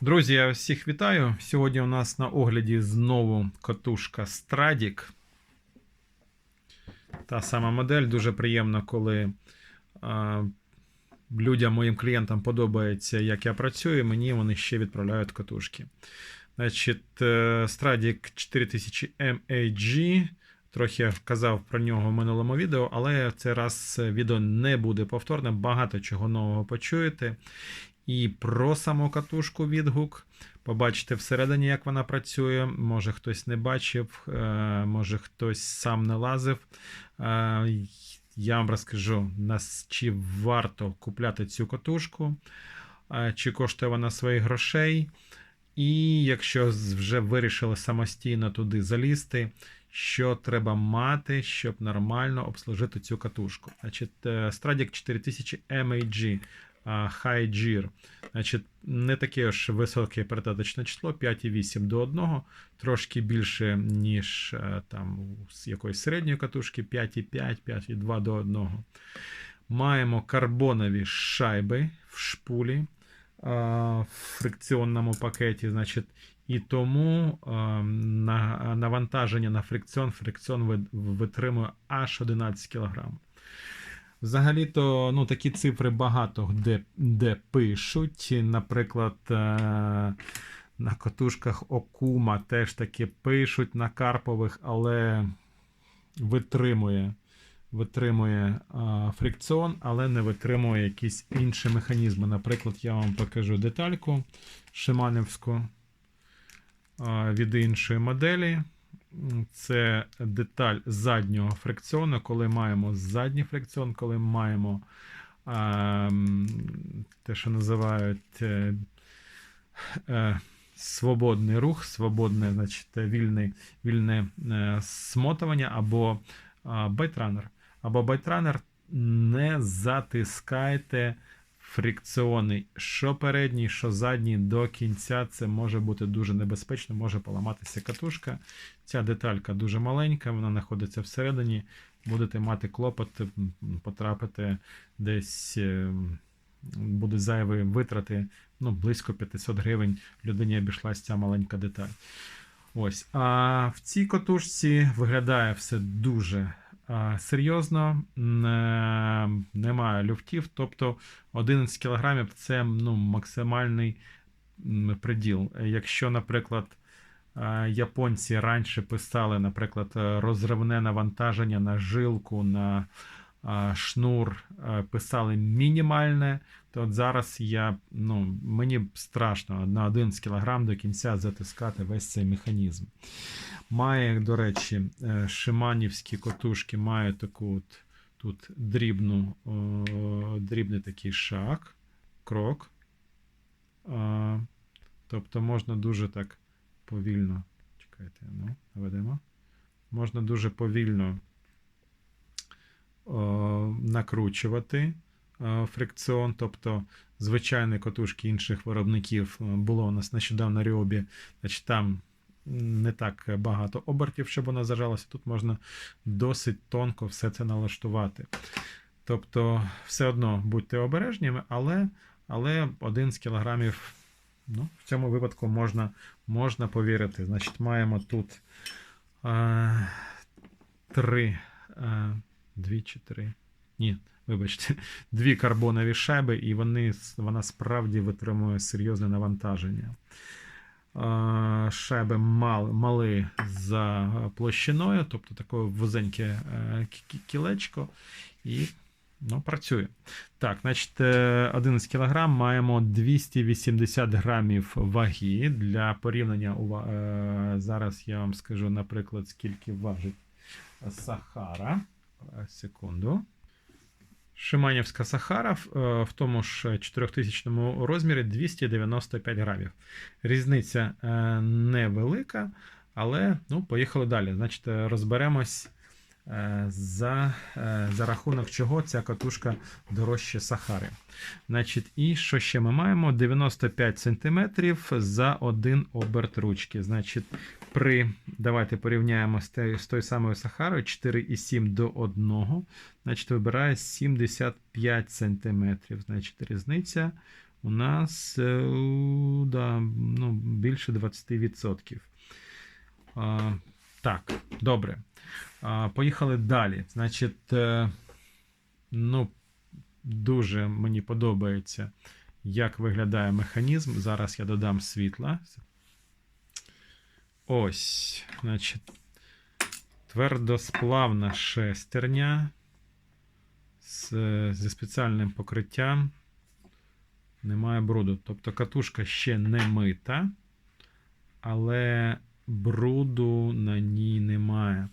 Друзі, я всіх вітаю. Сьогодні у нас на огляді знову катушка Stradic. Та сама модель. Дуже приємно, коли а, людям, моїм клієнтам подобається, як я працюю, мені вони ще відправляють катушки. Значить, е, Stradic 4000 MAG. Трохи я казав про нього в минулому відео, але цей раз відео не буде повторне, багато чого нового почуєте. І про саму катушку відгук. Побачите всередині, як вона працює. Може хтось не бачив, е, може хтось сам не лазив. Е, Я вам розкажу, чи варто купляти цю катушку, е, чи коштує вона своїх грошей. І якщо вже вирішили самостійно туди залізти, що треба мати, щоб нормально обслужити цю катушку. Значить, Stradic 4000 MAG High Gear. Значить, не таке ж високе передаточне число 5,8 до 1, трошки більше, ніж е, там з якоїсь середньої катушки 5,5, 5,2 до 1. Маємо карбонові шайби в шпулі в фрикціонному пакеті. Значить, і тому навантаження на фрикціон, фрикціон витримує аж 11 кг. Взагалі-то ну, такі цифри багато де, де пишуть. Наприклад, е, на катушках Окума теж таки пишуть на карпових, але витримує, витримує фрикціон, але не витримує якісь інші механізми. Наприклад, я вам покажу детальку шиманівську від іншої моделі. Це деталь заднього фрикціону, коли маємо задній фрикціон, коли маємо а, те, що називають е, е, свободний рух, свободне, значить, вільний, вільне е, смотування або байтранер. Або байтранер не затискайте фрикціони, що передній, що задній до кінця. Це може бути дуже небезпечно, може поламатися катушка. Ця деталька дуже маленька, вона знаходиться всередині. Будете мати клопот, потрапити десь, е, буде зайві витрати, ну, близько 500 гривень людині обійшлася ця маленька деталь. Ось. А в цій катушці виглядає все дуже серйозно, не, немає люфтів, тобто 11 кг це ну, максимальний приділ. Якщо, наприклад, е, японці раніше писали, наприклад, е, розривне навантаження на жилку, на е, шнур, писали мінімальне, то от зараз я, ну, мені страшно на 11 кг до кінця затискати весь цей механізм. Має, до речі, е, шиманівські котушки мають таку от, тут дрібну, о, дрібний такий шаг, крок. А, тобто можна дуже так повільно. Чекайте, ну, наведемо. Можна дуже повільно накручувати фрикціон. Тобто звичайні котушки інших виробників було у нас нещодавно Ріобі, значить там не так багато обертів, щоб вона зажалася. Тут можна досить тонко все це налаштувати. Тобто, все одно будьте обережніми, але, але 11 кілограмів ну, в цьому випадку можна, можна повірити. Значить, маємо тут е, три, е, дві чи три. Ні, вибачте, дві карбонові шайби, і вони, вона справді витримує серйозне навантаження. Е, Шайби мал, мали за площиною, тобто таке вузеньке е, кі- кі- кілечко, і ну, працює. Так, значить, е, 11 кг маємо 280 грамів ваги. Для порівняння е, зараз я вам скажу, наприклад, скільки важить Сахара. Секунду. Шиманівська Сахара в, е, в тому ж 4000 розмірі 295 грамів. Різниця е, невелика, але ну, поїхали далі. Значить, е, розберемось, за, за рахунок чого ця катушка дорожче Сахари. Значить, і що ще ми маємо? 95 см за один оберт ручки. Значить, при, давайте порівняємо з, тою самою Сахарою 4,7 до 1. Значить, вибирає 75 см. Значить, різниця у нас е, бруда ну, більше 20%. А, так, добре. А, поїхали далі. Значить, е, ну, дуже мені подобається, як виглядає механізм. Зараз я додам світла. Ось, значить, твердосплавна шестерня з, зі спеціальним покриттям. Немає бруду. Тобто катушка ще не мита, але бруду на ній немає.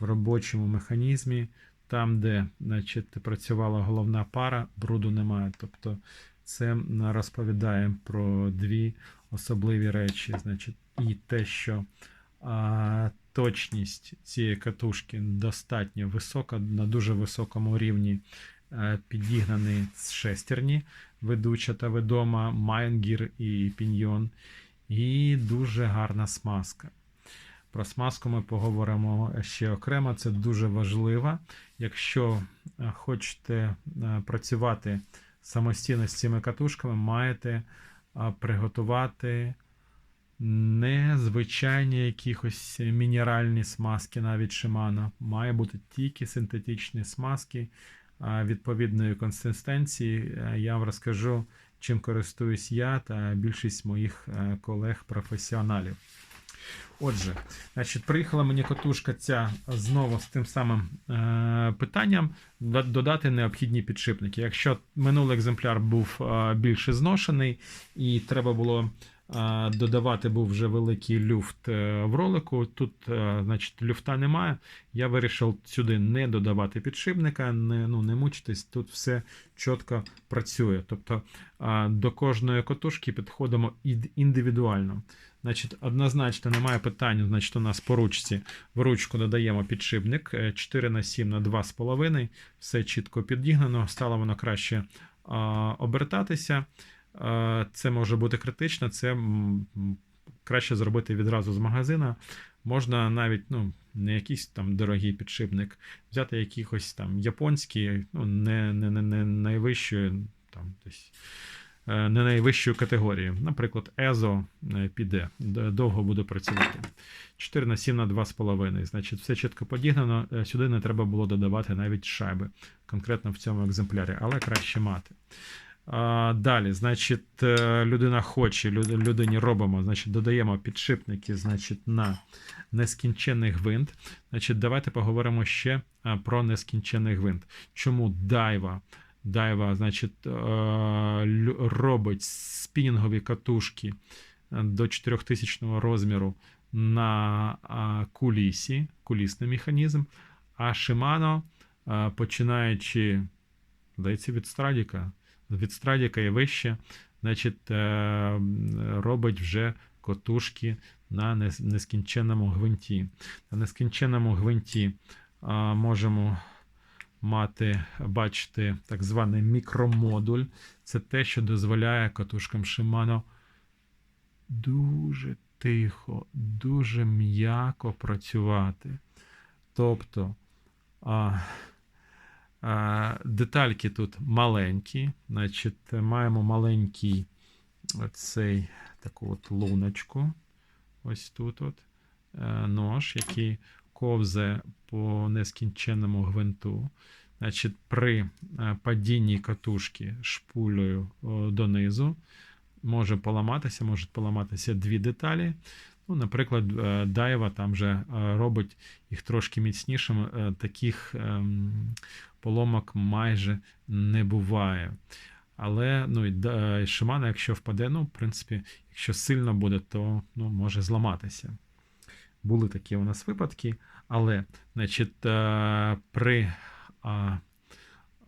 В робочому механізмі, там, де значить, працювала головна пара, бруду немає. Тобто це розповідає про дві особливі речі. Значить, і те, що а, точність цієї катушки достатньо висока, на дуже високому рівні а, підігнані шестерні, ведуча та ведома, Майнгір і Піньйон, і дуже гарна смазка. Про смазку ми поговоримо ще окремо. Це дуже важливо. Якщо е, хочете е, працювати самостійно з цими катушками, маєте е, приготувати незвичайні якісь мінеральні смазки, навіть шимана. Має бути тільки синтетичні смазки відповідної консистенції. Я вам розкажу, чим користуюсь я та більшість моїх колег-професіоналів. Отже, значить, приїхала мені катушка ця знову з тим самим е, питанням додати необхідні підшипники. Якщо минулий екземпляр був е, більше зношений і треба було додавати був вже великий люфт е, в ролику, тут е, значить, люфта немає. Я вирішив сюди не додавати підшипника, не ну, не мучитись, тут все чітко працює. Тобто е, до кожної катушки підходимо індивідуально. Значить, Однозначно немає питань. Значить, у нас по ручці в ручку додаємо підшипник 4 на 7 на 2,5. Все чітко підігнано, стало воно краще обертатися. Це може бути критично, це краще зробити відразу з магазина. Можна навіть ну, не якийсь там дорогий підшипник, взяти якихось там японський, ну, не не, не, не найвищої там десь. Е, не найвищої категорії. Наприклад, EZO е, піде, довго буде працювати. 4 на 7 на 2,5. Значить, все чітко подігнано. Е, сюди не треба було додавати навіть шайби, конкретно в цьому екземплярі, але краще мати. Далі, значить, людина хоче, людині робимо, значить, додаємо підшипники значить, на нескінчений гвинт. Значить, Давайте поговоримо ще про нескінчений гвинт. Чому дайва? Дайва, значить, е, робить спінінгові катушки е, до 4000 розміру на кулісі, кулісний механізм. А е, починаючи, здається, від Страдіка, від Страдіка і вище, значить, робить вже катушки на нескінченному гвинті. На нескінченому гвинті можемо мати, бачити, так званий мікромодуль. Це те, що дозволяє катушкам Shimano дуже тихо, дуже м'яко працювати. Тобто а, детальки тут маленькі, значить, маємо маленький цей таку от луночку. Ось тут от е, нож, який ковзе по нескінченному гвинту. Значить, При е, падінні катушки шпулею донизу може поламатися, можуть поламатися дві деталі. Ну, Наприклад, е, Дайва там вже робить їх трошки міцнішими. Таких ем, поломок майже не буває. Але ну, Шимана, якщо впаде, ну, в принципі, якщо сильно буде, то ну, може зламатися. Були такі у нас випадки, але значить, е, при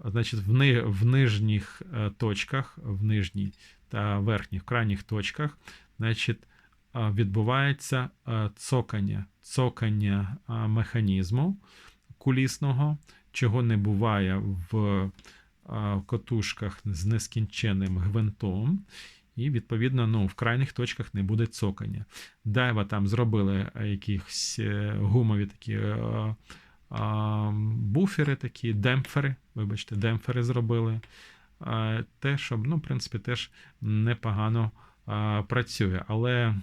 значить, в в нижніх е, точках, в нижній та верхніх крайніх точках значить, відбувається е, цокання, цокання механізму кулісного, чого не буває в катушках з нескінченним гвинтом. І, відповідно, ну, в крайніх точках не буде цокання. Дайва там зробили е, якісь е, гумові такі е, а, буфери, такі, демпфери. Вибачте, демпфери зробили. А, те, щоб, ну, в принципі, теж непогано а, працює. Але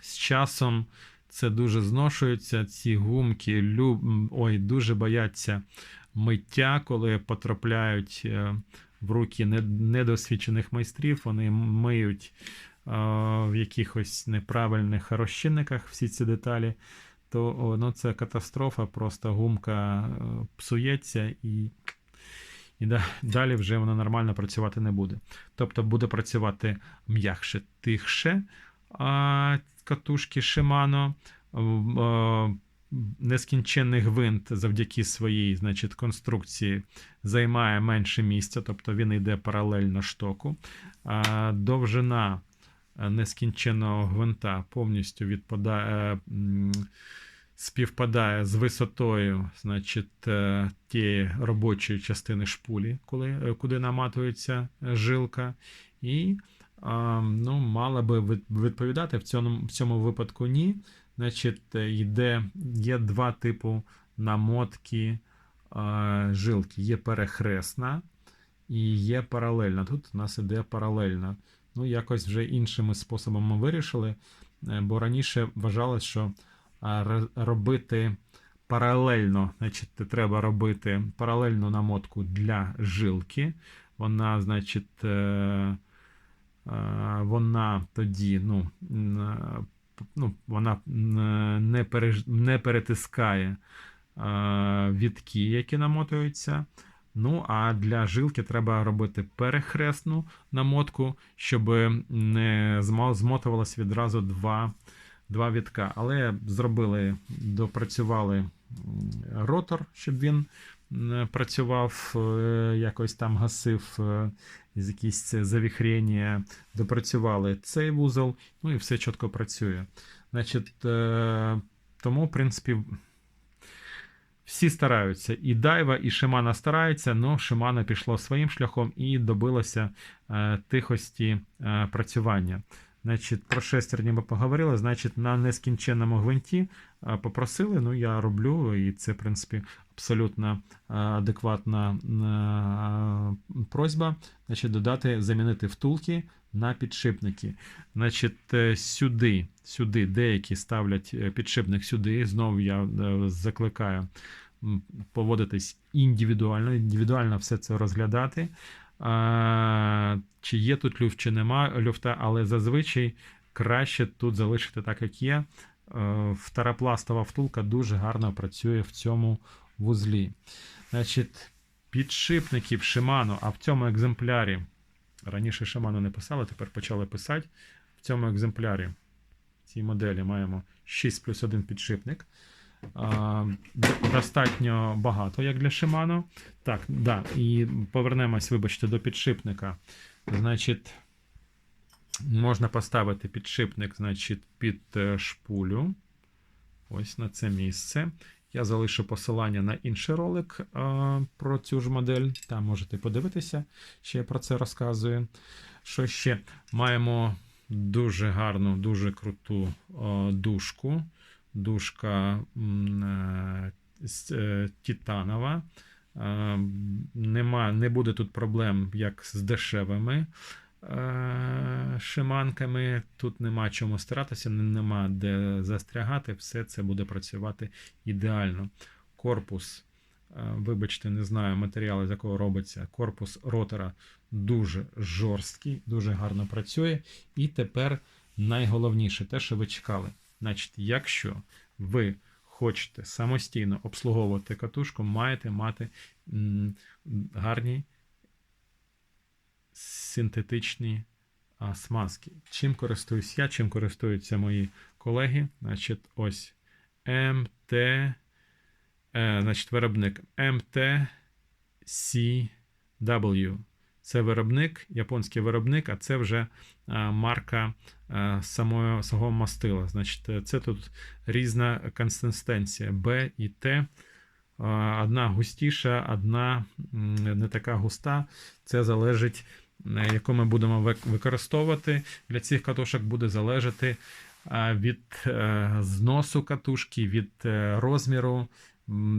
з часом це дуже зношується. Ці гумки люб... ой, дуже бояться миття, коли потрапляють е, в руки недосвідчених майстрів. Вони миють е, в якихось неправильних розчинниках всі ці деталі. То ну, це катастрофа, просто гумка е, псується і, і далі вже вона нормально працювати не буде. Тобто буде працювати м'якше, тихше а, катушки. В- е, Нескінченний гвинт завдяки своїй значить, конструкції займає менше місця, тобто він йде паралельно штоку. Довжина е, нескінченного гвинта повністю відпадає, е, співпадає з висотою значить, тієї робочої частини шпулі, коли, куди наматується жилка. І ну, мала би відповідати в цьому, в цьому випадку ні. Значить, йде, є два типу намотки жилки. Є перехресна і є паралельна. Тут у нас іде паралельна. Ну, якось вже іншими способами вирішили, е, бо раніше вважалось, що робити паралельно, значить, треба робити паралельну намотку для жилки. Вона, значить, е, вона тоді, ну, е, ну, вона не, переж... не перетискає е, вітки, які намотуються. Ну, а для жилки треба робити перехресну намотку, щоб не змотувалось відразу два, два вітка. Але зробили, допрацювали ротор, щоб він працював, е, якось там гасив е, якісь завіхрення, допрацювали цей вузол, ну і все чітко працює. Значить, е, тому, в принципі, всі стараються. І Дайва, і Шимана стараються, але Шимана пішло своїм шляхом і добилося е, тихості е, працювання. Значить, про шестерні ми поговорили. Значить, на нескінченному гвинті попросили. Ну, я роблю, і це, в принципі, абсолютно адекватна просьба. Значить, додати, замінити втулки на підшипники. Значить, е, сюди, сюди деякі ставлять е, підшипник сюди. Знову я е, закликаю поводитись індивідуально, індивідуально все це розглядати. Чи є тут люфт, чи нема люфта, але зазвичай краще тут залишити так, як є. Е, Второпластова втулка дуже гарно працює в цьому вузлі. Значить, підшипників Shimano, а в цьому екземплярі. Раніше Shimano не писали, тепер почали писати. В цьому екземплярі цій моделі маємо 6 плюс 1 підшипник. Достатньо багато, як для Shimano. Так, да, і повернемось, вибачте, до підшипника. Значить, можна поставити підшипник значить, під е, шпулю. Ось на це місце. Я залишу посилання на інший ролик а, про цю ж модель. Там можете подивитися, ще я про це розказую. Що ще? Маємо дуже гарну, дуже круту а, дужку. Дужка е, е, титанова. Е, Нема, не буде тут проблем, як з дешевими шиманками. Тут нема чому старатися, нема де застрягати. Все це буде працювати ідеально. Корпус, вибачте, не знаю матеріали, з якого робиться. Корпус ротора дуже жорсткий, дуже гарно працює. І тепер найголовніше, те, що ви чекали. Значить, якщо ви хочете самостійно обслуговувати катушку, маєте мати гарні синтетичні а, смазки. Чим користуюсь я, чим користуються мої колеги. Значить, ось МТ, е, значить, виробник MTCW. Це виробник, японський виробник, а це вже марка самого, самого мастила. Значить, е, це тут різна консистенція Б і Т. Одна густіша, одна не така густа. Це залежить, е, яку ми будемо використовувати. Для цих катушок буде залежати від е, зносу катушки, від е, розміру.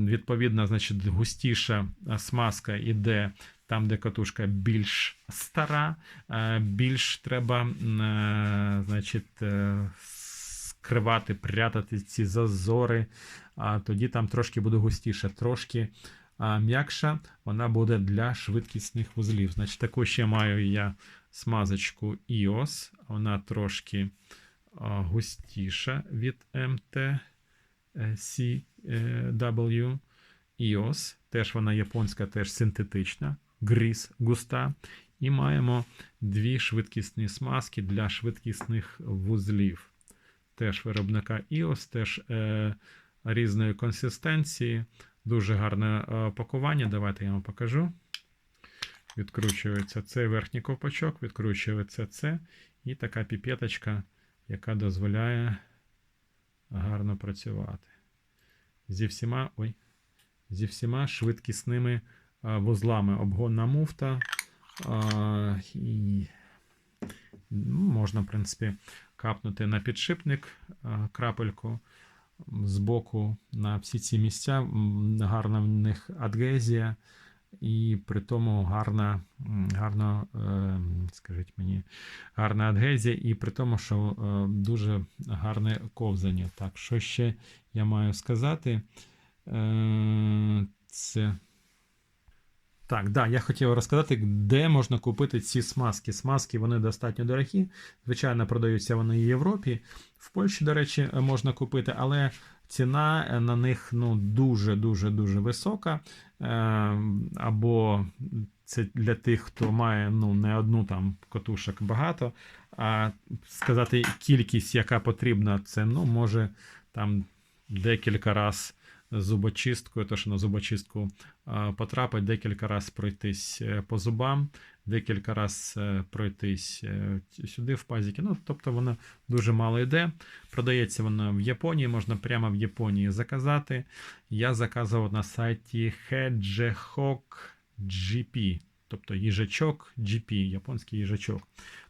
Відповідно, значить, густіша смазка іде Там, де катушка більш стара, е, більш треба е, значить, е, скривати, прятати ці зазори, а тоді там трошки буде густіше, трошки м'якша вона буде для швидкісних вузлів. Значить, таку ще маю я смазочку EOS, вона трошки густіша від MTCW. EOS, теж вона японська, теж синтетична, гріз густа. І маємо дві швидкісні смазки для швидкісних вузлів. Теж виробника EOS, теж е, різної консистенції. Дуже гарне е, пакування. Давайте я вам покажу. Відкручується цей верхній ковпачок, відкручується це. І така піпеточка, яка дозволяє гарно працювати. Зі всіма, ой, зі всіма швидкісними вузлами. Обгонна муфта. І ну, можна, в принципі, капнути на підшипник крапельку з боку на всі ці місця. Гарна в них адгезія, і при тому гарна, гарно, е, скажіть мені, гарна адгезія, і при тому, що е, дуже гарне ковзання. Так, що ще я маю сказати? Е, Це. Так, да, я хотів розказати, де можна купити ці смазки. Смазки вони достатньо дорогі. Звичайно, продаються вони в Європі. В Польщі, до речі, можна купити, але ціна на них ну, дуже-дуже дуже висока. Е, Або це для тих, хто має ну, не одну там катушок багато. А сказати кількість, яка потрібна, це ну, може там декілька разів зубочисткою, то що на зубочистку потрапить, декілька разів пройтись е, по зубам, декілька разів пройтись е, сюди в пазіки. Ну, тобто воно дуже мало йде. Продається воно в Японії, можна прямо в Японії заказати. Я заказував на сайті Hedgehog GP, тобто їжачок GP, японський їжачок.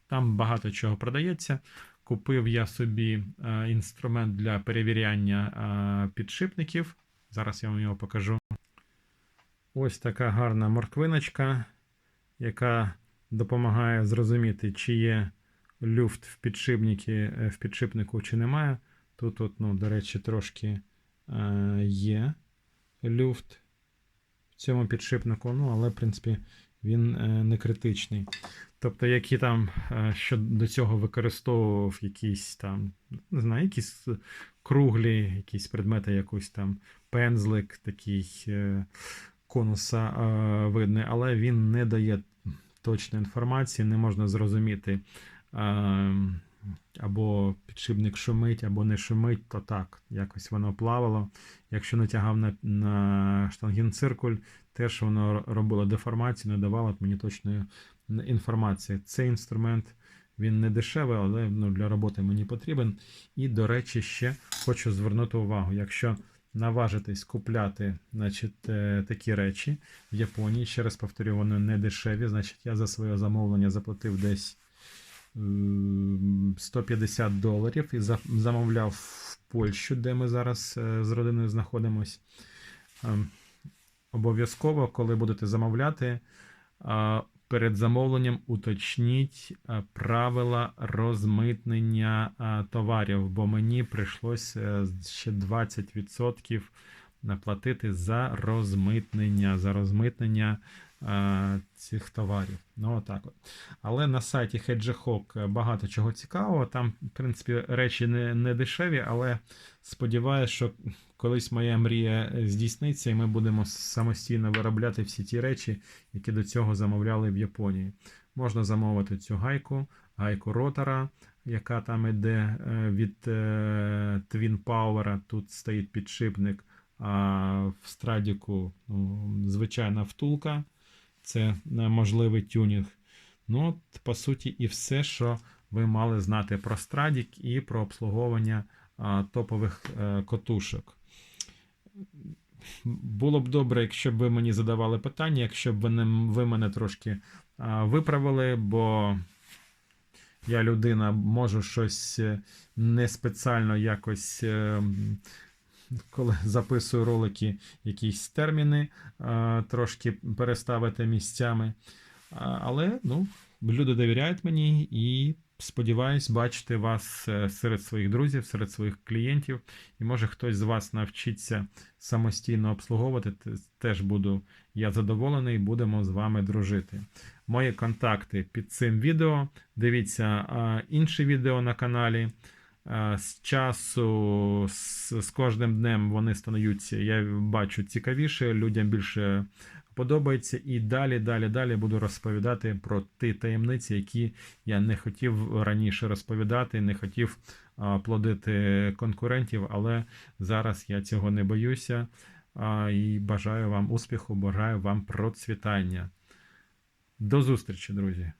Там багато чого продається. Купив я собі е, інструмент для перевіряння е, підшипників. Зараз я вам його покажу. Ось така гарна морквиночка, яка допомагає зрозуміти, чи є люфт в, підшипники, е, в підшипнику, чи немає. Тут, от, ну, до речі, трошки е, є люфт в цьому підшипнику, ну, але, в принципі, він е, не критичний. Тобто, які там е, що до цього використовував якісь там, не знаю, якісь круглі, якісь предмети, якийсь там пензлик, такий е, конуса е, видний, але він не дає точної інформації, не можна зрозуміти. Або підшипник шумить, або не шумить, то так, якось воно плавало. Якщо натягав на, на штангенциркуль, теж воно робило деформацію, не давало мені точної інформації. Цей інструмент він не дешевий, але ну, для роботи мені потрібен. І, до речі, ще хочу звернути увагу, якщо наважитись купляти значить, е, такі речі в Японії, ще раз повторю, вони не дешеві. Значить, я за своє замовлення заплатив десь 150 доларів і замовляв в Польщу, де ми зараз е, з родиною знаходимось. Ем, Обов'язково, коли будете замовляти, перед замовленням уточніть правила розмитнення товарів, бо мені прийшлося е, ще 20% наплатити за розмитнення, за розмитнення цих товарів. Ну, отак от. Але на сайті Hedgehog багато чого цікавого. Там, в принципі, речі не, не дешеві, але сподіваюся, що колись моя мрія здійсниться, і ми будемо самостійно виробляти всі ті речі, які до цього замовляли в Японії. Можна замовити цю гайку, гайку ротора, яка там іде е, від е, Twin Power. Тут стоїть підшипник, а в страдіку ну, звичайна втулка. Це е, можливий тюнінг. Ну, от, по суті, і все, що ви мали знати про страдік і про обслуговування а, топових е, котушок. Було б добре, якщо б ви мені задавали питання, якщо б ви, не- ви мене трошки а, виправили, бо я людина можу щось е, не спеціально якось е, м, коли записую ролики, якісь терміни е, трошки переставити місцями. Але ну, люди довіряють мені і сподіваюсь бачити вас е, серед своїх друзів, серед своїх клієнтів. І може хтось з вас навчиться самостійно обслуговувати. Теж буду я задоволений, будемо з вами дружити. Мої контакти під цим відео. Дивіться інші відео на каналі. А, З часу, з, з кожним днем вони стаються, я бачу, цікавіше, людям більше подобається. І далі, далі, далі буду розповідати про ті таємниці, які я не хотів раніше розповідати, не хотів плодити конкурентів, але зараз я цього не боюся. І бажаю вам успіху, бажаю вам процвітання. До зустрічі, друзі!